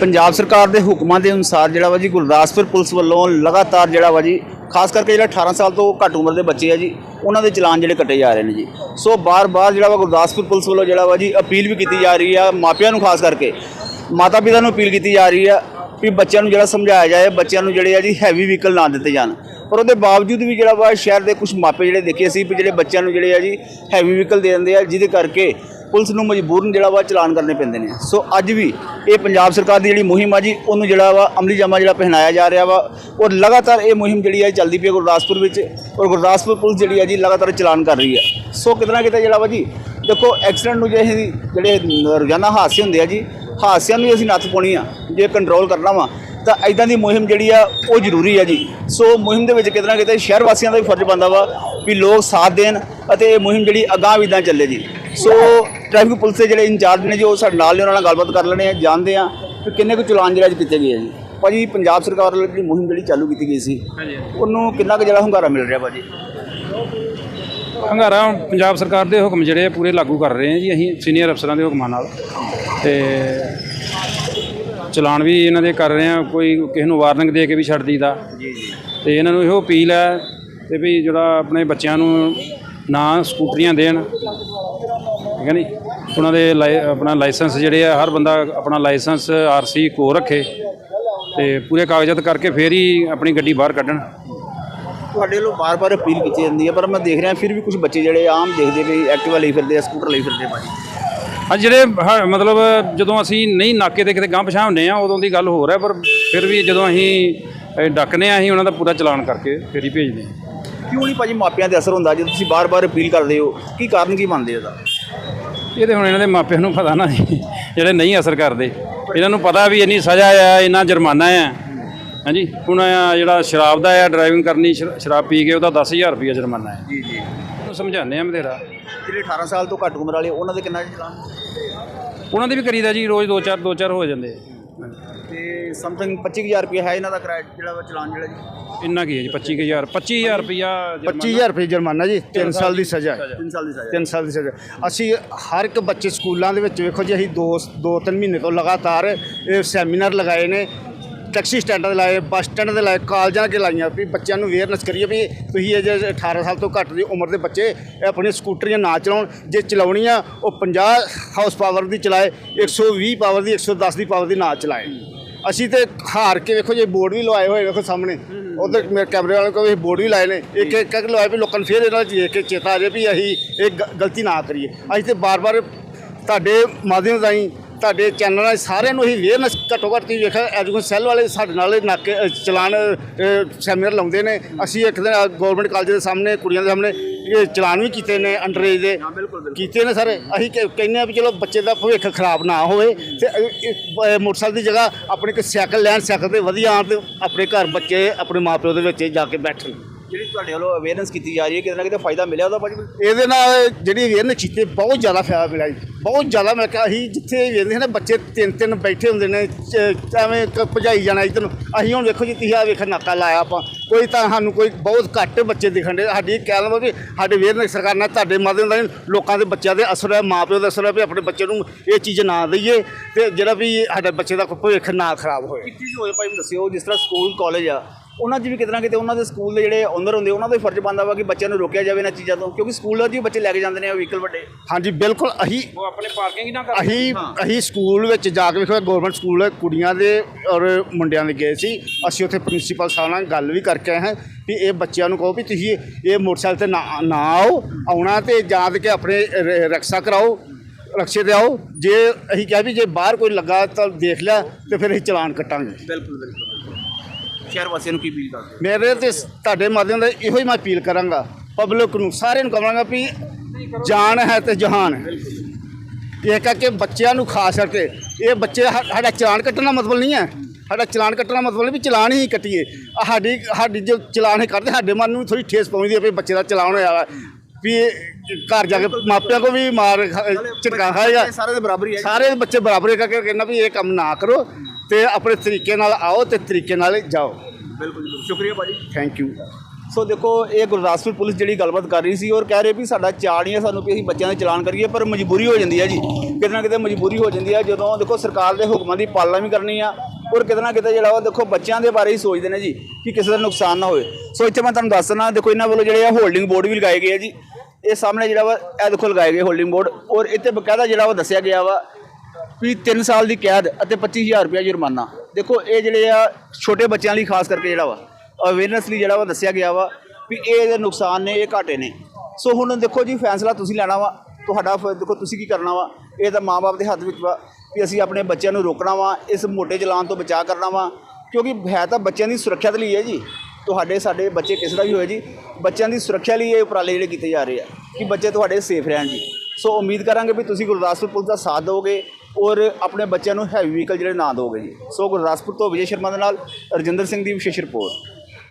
ਪੰਜਾਬ ਸਰਕਾਰ ਦੇ ਹੁਕਮਾਂ ਦੇ ਅਨੁਸਾਰ ਜਿਹੜਾ ਵਾ ਜੀ ਗੁਰਦਾਸਪੁਰ ਪੁਲਿਸ ਵੱਲੋਂ ਲਗਾਤਾਰ ਜਿਹੜਾ ਵਾ ਜੀ, ਖਾਸ ਕਰਕੇ ਜਿਹੜਾ 18 ਸਾਲ ਤੋਂ ਘੱਟ ਉਮਰ ਦੇ ਬੱਚੇ ਆ ਜੀ, ਉਹਨਾਂ ਦੇ ਚਲਾਨ ਜਿਹੜੇ ਕੱਟੇ ਜਾ ਰਹੇ ਨੇ ਜੀ। ਸੋ ਬਾਰ-ਬਾਰ ਜਿਹੜਾ ਵਾ ਗੁਰਦਾਸਪੁਰ ਪੁਲਿਸ ਵੱਲੋਂ ਜਿਹੜਾ ਵਾ ਜੀ ਅਪੀਲ ਵੀ ਕੀਤੀ ਜਾ ਰਹੀ ਆ ਮਾਪਿਆਂ ਨੂੰ ਖਾਸ ਕਰਕੇ। ਮਾਤਾ ਪਿਤਾ ਨੂੰ ਅਪੀਲ ਕੀਤੀ ਜਾ ਰਹੀ ਆ ਵੀ ਬੱਚਿਆਂ ਨੂੰ ਜਿਹੜਾ ਸਮਝਾਇਆ ਜਾਏ, ਬੱਚਿਆਂ ਨੂੰ ਜਿਹੜੇ ਆ ਜੀ ਹੈਵੀ ਵਹੀਕਲ ਨਾ ਦਿੱਤੇ ਜਾਣ। ਪਰ ਉਹਦੇ ਬਾਵਜੂਦ ਵੀ ਜਿਹੜਾ ਵਾ ਸ਼ਹਿਰ ਦੇ ਕੁਝ ਮਾਪੇ ਜਿਹੜੇ ਦੇਖੇ ਸੀ ਵੀ ਜਿਹੜੇ ਬੱਚਿਆਂ ਨੂੰ ਜਿਹੜੇ ਆ ਜੀ ਹੈਵੀ ਵਹੀਕਲ ਦੇ ਦਿੰਦੇ ਆ, ਜਿਹਦੇ ਕਰਕੇ ਪੁਲਿਸ ਨੂੰ ਮਜਬੂਰਨ ਜਿਹੜਾ ਵਾ ਚਲਾਨ ਕਰਨੇ ਪੈਂਦੇ ਨੇ। ਸੋ ਅੱਜ ਵੀ ਇਹ ਪੰਜਾਬ ਸਰਕਾਰ ਦੀ ਜਿਹੜੀ ਮੁਹਿੰਮ ਆ ਜੀ, ਉਹਨੂੰ ਜਿਹੜਾ ਵਾ ਅਮਲੀ ਜਾਮਾ ਜਿਹੜਾ ਪਹਿਨਾਇਆ ਜਾ ਰਿਹਾ ਵਾ, ਔਰ ਲਗਾਤਾਰ ਇਹ ਮੁਹਿੰਮ ਜਿਹੜੀ ਹੈ ਚੱਲਦੀ ਪਈ ਹੈ ਗੁਰਦਾਸਪੁਰ ਵਿੱਚ, ਔਰ ਗੁਰਦਾਸਪੁਰ ਪੁਲਿਸ ਜਿਹੜੀ ਹੈ ਜੀ ਲਗਾਤਾਰ ਚਲਾਨ ਕਰ ਰਹੀ ਹੈ ਸੋ ਕਿਤਨਾ ਕਿਤੇ ਜਿਹੜਾ ਵਾ ਜੀ, ਦੇਖੋ ਐਕਸੀਡੈਂਟ ਨੂੰ ਜੇ ਅਸੀਂ ਜਿਹੜੇ ਰੋਜ਼ਾਨਾ ਹਾਦਸੇ ਹੁੰਦੇ ਆ ਜੀ, ਹਾਦਸਿਆਂ ਨੂੰ ਅਸੀਂ ਨੱਥ ਪਾਉਣੀ ਆ, ਜੇ ਕੰਟਰੋਲ ਕਰਨਾ ਵਾ, ਤਾਂ ਐਦਾਂ ਦੀ ਮੁਹਿੰਮ ਜਿਹੜੀ ਆ ਉਹ ਜ਼ਰੂਰੀ ਆ ਜੀ। ਸੋ ਮੁਹਿੰਮ ਦੇ ਵਿੱਚ ਕਿਤੇ ਨਾ ਕਿਤੇ ਸ਼ਹਿਰ ਵਾਸੀਆਂ ਦਾ ਵੀ ਫਰਜ਼ ਬਣਦਾ ਵਾ ਵੀ ਲੋਕ ਸਾਥ ਦੇਣ, ਅਤੇ ਇਹ ਮੁਹਿੰਮ ਜਿਹੜੀ ਅਗਾਂਹ ਵੀ ਇੱਦਾਂ ਚੱਲੇ ਜੀ। ਸੋ ਟ੍ਰੈਫਿਕ ਪੁਲਿਸ ਦੇ ਜਿਹੜੇ ਇੰਚਾਰਜ ਨੇ ਜੀ ਉਹ ਸਾਡੇ ਨਾਲ ਨੇ ਉਹਨਾਂ ਨਾਲ ਗੱਲਬਾਤ ਕਰ ਲੈਣੇ ਆ ਜਾਣਦੇ ਆ ਕਿ ਕਿੰਨੇ ਕੁ ਚਲਾਨ ਜਿਹੜਾ ਅੱਜ ਕੀਤੇ ਗਏ ਆ ਜੀ। ਭਾਜੀ ਪੰਜਾਬ ਸਰਕਾਰ ਵੱਲੋਂ ਜਿਹੜੀ ਮੁਹਿੰਮ ਜਿਹੜੀ ਚਾਲੂ ਕੀਤੀ ਗਈ ਸੀ ਉਹਨੂੰ ਕਿੰਨਾ ਕੁ ਜਿਹੜਾ ਹੁੰਗਾਰਾ ਮਿਲ ਰਿਹਾ ਭਾਜੀ? ਹੰਗਾਰਾ ਪੰਜਾਬ ਸਰਕਾਰ ਦੇ ਹੁਕਮ ਜਿਹੜੇ ਆ ਪੂਰੇ ਲਾਗੂ ਕਰ ਰਹੇ ਹਾਂ ਜੀ ਅਸੀਂ ਸੀਨੀਅਰ ਅਫਸਰਾਂ ਦੇ ਹੁਕਮਾਂ ਨਾਲ। ਤੇ ਚਲਾਨ ਵੀ ਇਹਨਾਂ ਦੇ ਕਰ ਰਹੇ ਆ ਕੋਈ ਕਿਸੇ ਨੂੰ ਵਾਰਨਿੰਗ ਦੇ ਕੇ ਵੀ ਛੱਡ ਦਈਦਾ। ਜੀ ਜੀ। ਤੇ ਇਹਨਾਂ ਨੂੰ ਇਹੋ ਅਪੀਲ ਹੈ ਤੇ ਵੀ ਜਿਹੜਾ ਆਪਣੇ ਬੱਚਿਆਂ ਨੂੰ ਨਾ ਸਕੂਟਰੀਆਂ ਦੇਣ ਠੀਕ ਹੈ ਨਹੀਂ ਉਹਨਾਂ ਦੇ ਲਾਇ- ਆਪਣਾ ਲਾਇਸੈਂਸ ਜਿਹੜੇ ਆ ਹਰ ਬੰਦਾ ਆਪਣਾ ਲਾਇਸੈਂਸ ਆਰਸੀ ਕੋ ਰੱਖੇ ਤੇ ਪੂਰੇ ਕਾਗਜ਼ਾਤ ਕਰਕੇ ਫੇਰ ਹੀ ਆਪਣੀ ਗੱਡੀ ਬਾਹਰ ਕੱਢਣ। ਤੁਹਾਡੇ ਵੱਲੋਂ ਬਾਰ-ਬਾਰ ਅਪੀਲ ਕੀਤੀ ਜਾਂਦੀ ਹੈ ਪਰ ਮੈਂ ਦੇਖ ਰਿਹਾ ਫਿਰ ਵੀ ਕੁਝ ਬੱਚੇ ਜਿਹੜੇ ਆਮ ਦੇਖਦੇ ਵੀ ਐਕਟਿਵਾ ਲਈ ਫਿਰਦੇ ਆ ਸਕੂਟਰ ਲਈ ਫਿਰਦੇ ਆ ਭਾਜੀ। ਹਾਂ ਜਿਹੜੇ ਹ- ਮਤਲਬ ਜਦੋਂ ਅਸੀਂ ਨਹੀਂ ਨਾਕੇ ਤੇ ਕਿਤੇ ਗਾਂ ਪਛਾਣ ਹੁੰਦੇ ਆ ਉਦੋਂ ਦੀ ਗੱਲ ਹੋ ਹੈ ਪਰ ਫਿਰ ਵੀ ਜਦੋਂ ਅਸੀਂ ਇਹ ਡੱਕਨੇ ਆ ਅਸੀਂ ਉਹਨਾਂ ਦਾ ਪੂਰਾ ਚਲਾਨ ਕਰਕੇ ਫਿਰ ਹੀ ਭੇਜਦੇ ਹਾਂ। ਕਿਉਂ ਨਹੀਂ ਭਾਜੀ ਮਾਪਿਆਂ ਤੇ ਅਸਰ ਹੁੰਦਾ ਜੇ ਤੁਸੀਂ ਬਾਰ-ਬਾਰ ਅਪੀਲ ਕਰਦੇ ਹੋ ਕੀ ਕਾਰਨ ਕੀ ਮੰਨਦੇ ਇਹਦਾ? ਇਹ ਤੇ ਹੁਣ ਇਹਨਾਂ ਦੇ ਮਾਪਿਆਂ ਨੂੰ ਪਤਾ ਨਾ ਜਿਹੜੇ ਨਹੀਂ ਅਸਰ ਕਰਦੇ। ਇਹਨਾਂ ਨੂੰ ਪਤਾ ਵੀ ਇੰਨੀ ਸਜ਼ਾ ਆ ਇੰਨਾ ਜੁਰਮਾਨਾ ਆ। ਹਾਂਜੀ ਹੁਣ ਆਹ ਜਿਹੜਾ ਸ਼ਰਾਬ ਦਾ ਆ ਡਰਾਈਵਿੰਗ ਕਰਨੀ ਸ਼ਰਾਬ ਪੀ ਕੇ ਉਹਦਾ 10000 ਰੁਪਏ ਜੁਰਮਾਨਾ ਹੈ ਜੀ ਜੀ। ਉਹਨੂੰ ਸਮਝਾਉਂਦੇ ਆ ਬਥੇਰਾ। ਜਿਹੜੇ 18 ਸਾਲ ਤੋਂ ਘੱਟ ਉਮਰ ਵਾਲੇ ਉਹਨਾਂ ਦੇ ਕਿੰਨਾ ਚਲਾਨ? ਉਹਨਾਂ ਦੇ ਵੀ ਕਰੀਦਾ ਜੀ ਰੋਜ਼ ਦੋ ਚਾਰ ਦੋ ਚਾਰ ਹੋ ਜਾਂਦੇ ਤੇ ਸਮਥਿੰਗ 25000 ਰੁਪਏ ਹੈ ਇਹਨਾਂ ਦਾ ਕਿਰਾਇਆ ਜਿਹੜਾ ਵਾ ਚਲਾਨ ਜਿਹੜਾ ਜੀ। ਇੰਨਾ ਕੀ ਹੈ ਜੀ 25000 25000 ਰੁਪਇਆ ਜੁਰਮਾਨਾ? 25000 ਰੁਪਏ ਜੁਰਮਾਨਾ ਜੀ 3 ਸਾਲ ਦੀ ਸਜ਼ਾ ਹੈ। 3 ਸਾਲ ਦੀ ਸਜ਼ਾ। 3 ਸਾਲ ਦੀ ਸਜ਼ਾ। ਅਸੀਂ ਹਰ ਇੱਕ ਬੱਚੇ ਸਕੂਲਾਂ ਦੇ ਵਿੱਚ ਵੇਖੋ ਜੀ ਅਸੀਂ ਦੋ ਦੋ ਤਿੰਨ ਮਹੀਨੇ ਤੋਂ ਲਗਾਤਾਰ ਇਹ ਸੈਮੀਨਾਰ ਲਗਾਏ ਨੇ ਟੈਕਸੀ ਸਟੈਂਡਾਂ ਦੇ ਲਾਏ ਬੱਸ ਸਟੈਂਡ ਦੇ ਲਾਏ ਕਾਲਜਾਂ ਕੇ ਲਾਈਆਂ ਵੀ ਬੱਚਿਆਂ ਨੂੰ ਅਵੇਅਰਨੈਸ ਕਰੀਏ ਵੀ ਤੁਸੀਂ ਇਹ ਜੇ 18 ਸਾਲ ਤੋਂ ਘੱਟ ਦੀ ਉਮਰ ਦੇ ਬੱਚੇ ਇਹ ਆਪਣੀਆਂ ਸਕੂਟਰੀਆਂ ਨਾ ਚਲਾਉਣ ਜੇ ਚਲਾਉਣੀ ਆ ਉਹ 50 ਹਾਊਸ ਪਾਵਰ ਦੀ ਚਲਾਏ 120 ਪਾਵਰ ਦੀ 110 ਦੀ ਪਾਵਰ ਦੀ ਨਾ ਚਲਾਏ। ਅਸੀਂ ਤੇ ਹਾਰ ਕੇ ਵੇਖੋ ਜੇ ਬੋਰਡ ਵੀ ਲਵਾਏ ਹੋਏ ਵੇਖੋ ਸਾਹਮਣੇ, ਉਧਰ ਮੇਰੇ ਕੈਮਰੇ ਵਾਲੇ ਕੋਲ ਇਹ ਬੋਰਡ ਵੀ ਲਾਏ ਨੇ, ਇੱਕ ਇੱਕ ਇੱਕ ਲਵਾਏ ਵੀ ਲੋਕਾਂ ਨੂੰ ਫੇਰ ਇਹਨਾਂ ਨੂੰ ਦੇਖ ਕੇ ਚੇਤਾ ਆ ਜਾਵੇ ਵੀ ਅਸੀਂ ਇਹ ਗ- ਗਲਤੀ ਨਾ ਕਰੀਏ। ਅਸੀਂ ਤੇ ਬਾਰ-ਬਾਰ ਤੁਹਾਡੇ ਮਾਧਿਅਮ ਰਾਹੀਂ ਤੁਹਾਡੇ ਚੈਨਲ ਨਾਲ ਸਾਰਿਆਂ ਨੂੰ ਹੀ ਅਵੇਅਰਨੈਸ ਘੱਟੋ ਘੱਟ ਤੁਸੀਂ ਵੇਖਿਆ ਐਜੂਕੇਸ਼ਨ ਸੈੱਲ ਵਾਲੇ ਸਾਡੇ ਨਾਲ ਨਾਕੇ ਅ, ਚਲਾਨ ਸੈਮੀਨਾਰ ਲਾਉਂਦੇ ਨੇ। ਅਸੀਂ ਇੱਕ ਦਿਨ ਗਵਰਨਮੈਂਟ ਕਾਲਜ ਦੇ ਸਾਹਮਣੇ ਕੁੜੀਆਂ ਦੇ ਸਾਹਮਣੇ ਇਹ ਚਲਾਨ ਵੀ ਕੀਤੇ ਨੇ ਅੰਡਰ ਏਜ ਦੇ ਕੀਤੇ ਨੇ ਸਰ। ਅਸੀਂ ਕਹਿ- ਕਹਿੰਦੇ ਆ ਵੀ ਚਲੋ ਬੱਚੇ ਦਾ ਭਵਿੱਖ ਖਰਾਬ ਨਾ ਹੋਵੇ ਤੇ ਅ, ਇਹ, ਅ, ਮੋਟਰਸਾਈਕਲ ਦੀ ਜਗ੍ਹਾ ਆਪਣੇ ਇੱਕ ਸਾਈਕਲ ਲੈਣ ਸਾਈਕਲ ਤੇ ਵਧੀਆ ਆਉਣ ਤੇ ਆਪਣੇ ਘਰ ਬੱਚੇ ਆਪਣੇ ਮਾਪਿਓ ਦੇ ਵਿੱਚ ਜਾ ਕੇ ਬੈਠਣ। ਜਿਹੜੀ ਤੁਹਾਡੇ ਵੱਲੋਂ ਅਵੇਅਰਨੈਸ ਕੀਤੀ ਜਾ ਰਹੀ ਹੈ ਕਿਤੇ ਨਾ ਕਿਤੇ ਫਾਇਦਾ ਮਿਲਿਆ ਉਹਦਾ ਭਾਜੀ? ਇਹਦੇ ਨਾਲ ਜਿਹੜੀ ਅਵੇਅਰਨੈਸ ਕੀਤੇ ਬਹੁਤ ਜ਼ਿਆਦਾ ਫਾਇਦਾ ਮਿਲਿਆ ਜੀ। ਬਹੁਤ ਜ਼ਿਆਦਾ ਮੈਂ ਕਿਹਾ ਅਸੀਂ ਜਿੱਥੇ ਵੇਖਦੇ ਨਾ ਬੱਚੇ ਤਿੰਨ ਤਿੰਨ ਬੈਠੇ ਹੁੰਦੇ ਨੇ ਚ- ਐਵੇਂ ਕ- ਭਜਾਈ ਜਾਣਾ ਇੱਧਰ ਨੂੰ। ਅਸੀਂ ਹੁਣ ਵੇਖੋ ਜੀ ਤੁਸੀਂ ਆ ਵੇਖ ਨਾਕਾ ਲਾਇਆ ਆਪਾਂ। ਕੋਈ ਤਾਂ ਸਾਨੂੰ ਕੋਈ ਬਹੁਤ ਘੱਟ ਬੱਚੇ ਦਿਖਣ ਦੇ ਸਾਡੀ ਕਹਿਣ ਵਾ ਵੀ ਸਾਡੇ ਅਵੇਅਰਨੈਸ ਸਰਕਾਰ ਨਾਲ ਤੁਹਾਡੇ ਮਾਧਿਅਮ ਨਾਲ ਲੋਕਾਂ ਦੇ ਬੱਚਿਆਂ ਦੇ ਅਸਰ ਹੈ ਮਾਪਿਓ ਦਾ ਅਸਰ ਹੈ ਵੀ ਆਪਣੇ ਬੱਚੇ ਨੂੰ ਇਹ ਚੀਜ਼ ਨਾ ਦਈਏ ਤੇ ਜਿਹੜਾ ਵੀ ਸਾਡੇ ਬੱਚੇ ਦਾ ਕੋਈ ਭਵਿੱਖ ਨਾ ਖਰਾਬ ਹੋਏ। ਚੀਜ਼ ਹੋਏ ਭਾਈ ਮੈਨੂੰ ਦੱਸਿਓ ਜਿਸ ਤਰ੍ਹਾਂ ਸਕੂਲ ਕਾਲਜ ਆ ਉਹਨਾਂ 'ਚ ਵੀ ਕਿਤੇ ਨਾ ਕਿਤੇ ਉਹਨਾਂ ਦੇ ਸਕੂਲ ਦੇ ਜਿਹੜੇ ਓਨਰ ਹੁੰਦੇ ਉਹਨਾਂ ਦਾ ਫਰਜ਼ ਬਣਦਾ ਵਾ ਕਿ ਬੱਚਿਆਂ ਨੂੰ ਰੋਕਿਆ ਜਾਵੇ ਇਹਨਾਂ ਚੀਜ਼ਾਂ ਤੋਂ ਕਿਉਂਕਿ ਸਕੂਲਾਂ 'ਚ ਵੀ ਬੱਚੇ ਲੈ ਕੇ ਜਾਂਦੇ ਨੇ ਵਹੀਕਲ ਵੱਡੇ। ਹਾਂਜੀ ਬਿਲਕੁਲ ਅਸੀਂ ਉਹ ਆਪਣੇ ਪਾਰਕਿੰਗ ਹੀ ਨਾ ਕਰ ਅਸੀਂ ਅਸੀਂ ਸਕੂਲ ਵਿੱਚ ਜਾ ਕੇ ਵੇਖੋ ਗਵਰਨਮੈਂਟ ਸਕੂਲ ਹੈ ਕੁੜੀਆਂ ਦੇ ਔਰ ਮੁੰਡਿਆਂ ਦੇ ਗਏ ਸੀ। ਅਸੀਂ ਉੱਥੇ ਪ੍ਰਿੰਸੀਪਲ ਸਾਹਿਬ ਨਾਲ ਗੱਲ ਵੀ ਕਰਕੇ ਆਏ ਹਾਂ ਵੀ ਇਹ ਬੱਚਿਆਂ ਨੂੰ ਕਹੋ ਵੀ ਤੁਸੀਂ ਇਹ ਮੋਟਰਸਾਈਕਲ ਤੇ ਨਾ ਨਾ ਆਓ ਆਉਣਾ ਤੇ ਜਾਂ ਕਿ ਆਪਣੇ ਰਕਸ਼ਾ ਕਰਾਓ ਰਕਸ਼ੇ ਤੇ ਆਓ। ਜੇ ਅਸੀਂ ਕਿਹਾ ਵੀ ਜੇ ਬਾਹਰ ਕੋਈ ਲੱਗਾ ਤਾਂ ਦੇਖ ਲਿਆ ਤੇ ਫਿਰ ਅਸੀਂ ਚਲਾਨ ਕੱਟਾਂਗੇ। ਬਿਲਕੁਲ ਬਿਲਕੁਲ। ਸ਼ਹਿਰ ਵਾਸੀਆਂ ਨੂੰ ਕੀ ਅਪੀਲ ਕਰਦੇ ਮੇਰੇ ਤੇ ਤੁਹਾਡੇ ਮਾਧਿਅਮ ਦਾ ਇਹੋ ਹੀ ਮੈਂ ਅਪੀਲ ਕਰਾਂਗਾ। ਪਬਲਿਕ ਨੂੰ ਸਾਰਿਆਂ ਨੂੰ ਕਹਾਂਗਾ ਵੀ ਜਾਨ ਹੈ ਤੇ ਜਹਾਨ ਹੈ। ਇਹ ਕਰਕੇ ਬੱਚਿਆਂ ਨੂੰ ਖਾਸ ਕਰਕੇ ਇਹ ਬੱਚੇ ਸਾਡਾ ਚਲਾਨ ਕੱਟਣ ਮਤਲਬ ਨਹੀਂ ਹੈ। ਸਾਡਾ ਚਲਾਨ ਕੱਟਣ ਮਤਲਬ ਵੀ ਚਲਾਨ ਹੀ ਕੱਟੀਏ। ਸਾਡੀ ਸਾਡੀ ਜੋ ਚਲਾਨ ਹੀ ਕੱਢਦੇ ਸਾਡੇ ਮਨ ਨੂੰ ਥੋੜੀ ਠੇਸ ਪਹੁੰਚਦੀ ਹੈ ਵੀ ਬੱਚੇ ਦਾ ਚਲਾਨ ਹੋਇਆ ਵਾ। ਘਰ ਜਾ ਕੇ ਮਾਪਿਆਂ ਕੋ ਵੀ ਮਾਰ ਝਟਕਾ ਖਾਏਗਾ। ਸਾਰੇ ਦੇ ਬਰਾਬਰ ਹੀ ਹੈ। ਸਾਰੇ ਬੱਚੇ ਬਰਾਬਰ ਹੀ। ਕਰਕੇ ਕਹਿੰਦਾ ਵੀ ਇਹ ਕੰਮ ਨਾ ਕਰੋ। ਤੇ ਆਪਣੇ ਤਰੀਕੇ ਨਾਲ ਆਓ ਤੇ ਤਰੀਕੇ ਨਾਲ ਜਾਓ। ਬਿਲਕੁਲ ਸ਼ੁਕਰੀਆ ਭਾਜੀ। ਥੈਂਕ ਯੂ ਸੋ ਦੇਖੋ ਇਹ ਗੁਰਦਾਸਪੁਰ ਪੁਲਿਸ ਜਿਹੜੀ ਗੱਲਬਾਤ ਕਰ ਰਹੀ ਸੀ ਔਰ ਕਹਿ ਰਹੇ ਵੀ ਸਾਡਾ ਚਾਅ ਨਹੀਂ ਹੈ ਸਾਨੂੰ ਕਿ ਅਸੀਂ ਬੱਚਿਆਂ ਦੇ ਚਲਾਨ ਕਰੀਏ ਪਰ ਮਜਬੂਰੀ ਹੋ ਜਾਂਦੀ ਹੈ ਜੀ। ਕਿਤੇ ਨਾ ਕਿਤੇ ਮਜਬੂਰੀ ਹੋ ਜਾਂਦੀ ਹੈ ਜਦੋਂ ਦੇਖੋ ਸਰਕਾਰ ਦੇ ਹੁਕਮਾਂ ਦੀ ਪਾਲਣਾ ਵੀ ਕਰਨੀ ਆ ਔਰ ਕਿਤੇ ਨਾ ਕਿਤੇ ਜਿਹੜਾ ਵਾ ਦੇਖੋ ਬੱਚਿਆਂ ਦੇ ਬਾਰੇ ਹੀ ਸੋਚਦੇ ਨੇ ਜੀ ਕਿ ਕਿਸੇ ਦਾ ਨੁਕਸਾਨ ਨਾ ਹੋਵੇ। ਸੋ ਇੱਥੇ ਮੈਂ ਤੁਹਾਨੂੰ ਦੱਸ ਦਿੰਦਾ ਦੇਖੋ ਇਹਨਾਂ ਵੱਲੋਂ ਜਿਹੜੇ ਆ ਹੋਲਡਿੰਗ ਬੋਰਡ ਵੀ ਲਗਾਏ ਗਏ ਆ ਜੀ। ਇਹ ਸਾਹਮਣੇ ਜਿਹੜਾ ਵਾ ਇਹ ਦੇਖੋ ਲਗਾਏ ਗਏ ਹੋਲਡਿੰਗ ਬੋਰਡ ਔਰ ਇੱਥੇ ਬਕਾਇਦਾ ਜਿਹੜਾ ਵਾ ਦੱਸਿਆ ਗਿਆ ਵਾ ਵੀ 3 ਸਾਲ ਦੀ ਕੈਦ ਅਤੇ 25000 ਰੁਪਇਆ ਜੁਰਮਾਨਾ। ਦੇਖੋ, ਇਹ ਜਿਹੜੇ ਆ ਛੋਟੇ ਬੱਚਿਆਂ ਲਈ ਖਾਸ ਕਰਕੇ ਜਿਹੜਾ ਵਾ ਅਵੇਅਰਨੈਸ ਲਈ ਜਿਹੜਾ ਵਾ ਦੱਸਿਆ ਗਿਆ ਵਾ ਵੀ ਇਹ ਇਹਦੇ ਨੁਕਸਾਨ ਨੇ, ਇਹ ਘਾਟੇ ਨੇ। ਸੋ ਹੁਣ ਦੇਖੋ ਜੀ, ਫੈਸਲਾ ਤੁਸੀਂ ਲੈਣਾ ਵਾ, ਤੁਹਾਡਾ ਫਿਰ ਦੇਖੋ ਤੁਸੀਂ ਕੀ ਕਰਨਾ ਵਾ, ਇਹ ਤਾਂ ਮਾਪੇ ਦੇ ਹੱਥ ਵਿੱਚ ਵਾ ਵੀ ਅਸੀਂ ਆਪਣੇ ਬੱਚਿਆਂ ਨੂੰ ਰੋਕਣਾ ਵਾ, ਇਸ ਮੋਟੇ ਚਲਾਨ ਤੋਂ ਬਚਾਅ ਕਰਨਾ ਵਾ, ਕਿਉਂਕਿ ਹੈ ਤਾਂ ਬੱਚਿਆਂ ਦੀ ਸੁਰੱਖਿਆ ਦੇ ਲਈ ਹੈ ਜੀ। ਤੁਹਾਡੇ, ਸਾਡੇ ਬੱਚੇ ਕਿਸੇ ਦਾ ਵੀ ਹੋਏ ਜੀ, ਬੱਚਿਆਂ ਦੀ ਸੁਰੱਖਿਆ ਲਈ ਇਹ ਉਪਰਾਲੇ ਜਿਹੜੇ ਕੀਤੇ ਜਾ ਰਹੇ ਆ, ਕਿ ਬੱਚੇ ਤੁਹਾਡੇ ਸੇਫ ਰਹਿਣ ਜੀ। ਸੋ ਉਮੀਦ ਕਰਾਂਗੇ ਵੀ ਤੁਸੀਂ ਗੁਰਦਾਸਪੁਰ ਪੁਲਿਸ ਦਾ ਸਾਥ ਦਿਓਗੇ ਔਰ ਆਪਣੇ ਬੱਚਿਆਂ ਨੂੰ ਹੈਵੀ ਵਹੀਕਲ ਜਿਹੜੇ ਨਾ ਦਿਓਗੇ ਜੀ। ਸੋ ਗੁਰਦਾਸਪੁਰ ਤੋਂ ਵਿਜੇ ਸ਼ਰਮਾ ਦੇ ਨਾਲ ਰਜਿੰਦਰ ਸਿੰਘ ਦੀ ਵਿਸ਼ੇਸ਼ ਰਿਪੋਰਟ।